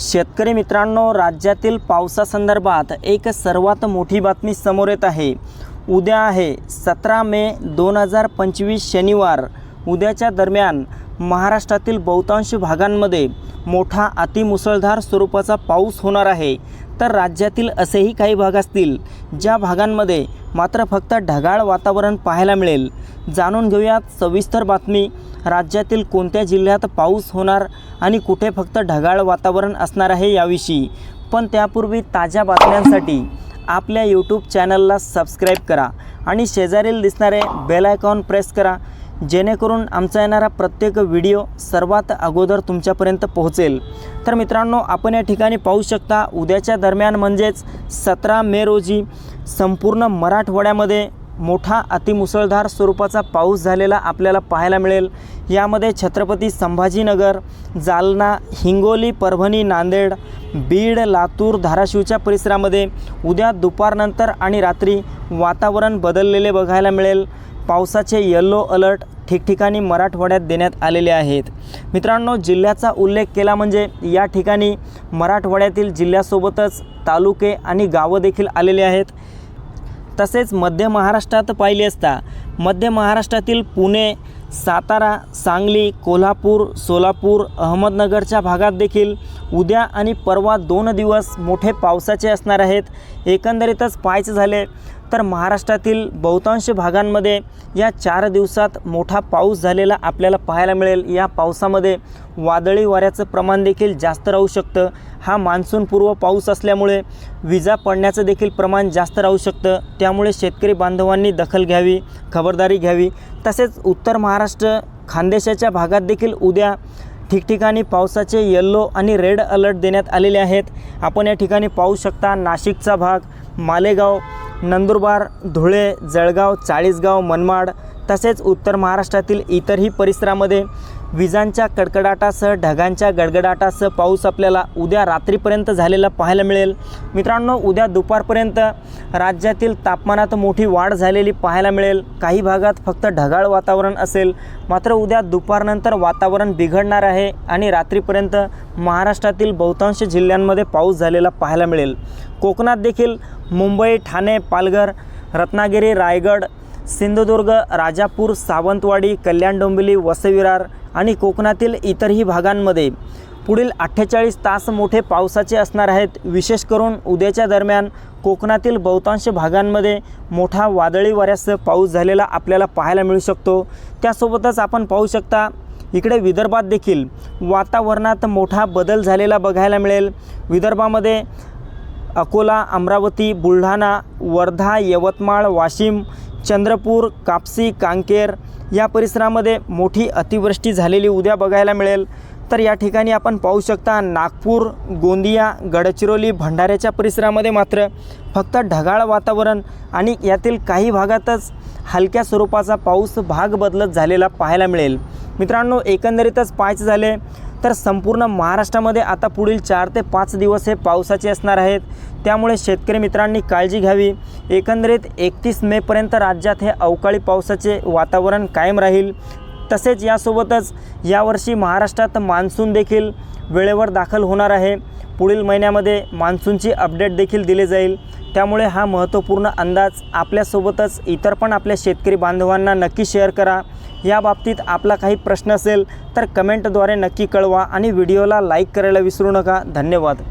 शेतकरी मित्रांनो राज्यातील पावसासंदर्भात एक सर्वात मोठी बातमी समोर येत आहे. उद्या आहे सतरा मे दोन हजार पंचवीस शनिवार. उद्याच्या दरम्यान महाराष्ट्रातील बहुतांश भागांमध्ये मोठा अतिमुसळधार स्वरूपाचा पाऊस होणार आहे. तर राज्यातील असेही काही भाग असतील ज्या भागांमध्ये मात्र फक्त ढगाळ वातावरण पाहायला मिळेल. जाणून घेऊयात सविस्तर बातमी. राज्यातील कोणत्या जिल्ह्यात पाऊस होणार आणि कुठे फक्त ढगाळ वातावरण असणार आहे याविषयी? पण त्यापूर्वी ताज्या बातम्यांसाठी आपल्या यूट्यूब चॅनलला सबस्क्राईब करा आणि शेजारील दिसणारे बेल आयकॉन प्रेस करा. जेणेकरून आमचा येणारा प्रत्येक व्हिडिओ सर्वात अगोदर तुमच्यापर्यंत पोहोचेल. तर मित्रांनो आपण या ठिकाणी पाहू शकता उद्याच्या दरम्यान म्हणजेच सतरा मे रोजी संपूर्ण मराठवाड्यामध्ये मोठा अतिमुसळधार स्वरूपाचा पाऊस झालेला आपल्याला पाहायला मिळेल. यामध्ये छत्रपती संभाजीनगर जालना हिंगोली परभणी नांदेड बीड लातूर धाराशिवच्या परिसरामध्ये उद्या दुपारनंतर आणि रात्री वातावरण बदललेले बघायला मिळेल. पावसाचे येल्लो अलर्ट ठिकठिकाणी मराठवाड्यात देण्यात आलेले आहेत. मित्रांनो जिल्ह्याचा उल्लेख केला म्हणजे या ठिकाणी मराठवाड्यातील जिल्ह्यासोबतच तालुके आणि गावं देखील आलेले आहेत. तसेच मध्य महाराष्ट्रात पाहिले असता मध्य महाराष्ट्रातील पुणे सातारा सांगली कोल्हापूर सोलापूर अहमदनगरच्या भागात देखील उद्या आणि परवा दोन दिवस मोठे पावसाचे असणार आहेत. एकंदरीतच पाहायचे झाले तर महाराष्ट्रातील बहुतांश भागांमध्ये या चार दिवसात मोठा पाऊस झालेला आपल्याला पाहायला मिळेल. या पावसामध्ये वादळी वाऱ्याचं प्रमाण देखील जास्त राहू शकतं. हा मान्सूनपूर्व पाऊस असल्यामुळे विजा पडण्याचं देखील प्रमाण जास्त राहू शकतं. त्यामुळे शेतकरी बांधवांनी दखल घ्यावी खबरदारी घ्यावी. तसेच उत्तर महाराष्ट्र खानदेशाच्या भागात देखील उद्या ठिकठिकाणी पावसाचे येल्लो आणि रेड अलर्ट देण्यात आलेले आहेत. आपण या ठिकाणी पाहू शकता नाशिकचा भाग मालेगाव नंदुरबार धुळे जळगाव चाळीसगाव मनमाड तसेच उत्तर महाराष्ट्रातील इतरही परिसरामध्ये विजांच्या कडकडाटासह ढगांच्या गडगडाटासह पाऊस आपल्याला उद्या रात्रीपर्यंत झालेला पाहायला मिळेल. मित्रांनो उद्या दुपारपर्यंत राज्यातील तापमानात मोठी वाढ झालेली पाहायला मिळेल. काही भागात फक्त ढगाळ वातावरण असेल. मात्र उद्या दुपारनंतर वातावरण बिघडणार आहे आणि रात्रीपर्यंत महाराष्ट्रातील बहुतांश जिल्ह्यांमध्ये पाऊस झालेला पाहायला मिळेल. कोकणात देखील मुंबई ठाणे पालघर रत्नागिरी रायगड सिंधुदुर्ग राजापूर सावंतवाडी कल्याण डोंबिवली वसविरार आणि कोकणातील इतरही भागांमध्ये पुढील अठ्ठेचाळीस तास मोठे पावसाचे असणार आहेत. विशेष करून उद्याच्या दरम्यान कोकणातील बहुतांश भागांमध्ये मोठा वादळी वाऱ्यासह पाऊस झालेला आपल्याला पाहायला मिळू शकतो. त्यासोबतच आपण पाहू शकता इकडे विदर्भात देखील वातावरणात मोठा बदल झालेला बघायला मिळेल. विदर्भामध्ये अकोला अमरावती बुलढाणा वर्धा यवतमाळ वाशिम चंद्रपूर कापसी कांकेर या परिसरामध्ये मोठी अतिवृष्टी झालेली उद्या बघायला मिळेल. तर या ठिकाणी आपण पाहू शकता नागपूर गोंदिया गडचिरोली भंडाऱ्याच्या परिसरामध्ये मात्र फक्त ढगाळ वातावरण आणि यातील काही भागातच हलक्या स्वरूपाचा पाऊस भाग बदलत झालेला पाहायला मिळेल. मित्रांनो एकंदरीतच पाहायचं झाले तर संपूर्ण महाराष्ट्रामध्ये आता पुढील चार ते पाच दिवस हे पावसाचे असणार आहेत. त्यामुळे शेतकरी मित्रांनी काळजी घ्यावी. एकंदरीत एकतीस मेपर्यंत राज्यात हे अवकाळी पावसाचे वातावरण कायम राहील. तसेच यासोबतच यावर्षी महाराष्ट्रात मान्सून देखील वेळेवर दाखल होणार आहे. पुढील महिन्यामध्ये मान्सूनची अपडेट देखील दिली जाईल. त्यामुळे हा महत्त्वपूर्ण अंदाज आपल्यासोबतच इतर पण आपल्या शेतकरी बांधवांना नक्की शेअर करा. या बाबतीत आपला काही प्रश्न असेल तर कमेंटद्वारे नक्की कळवा आणि व्हिडिओला लाईक करायला विसरू नका. धन्यवाद.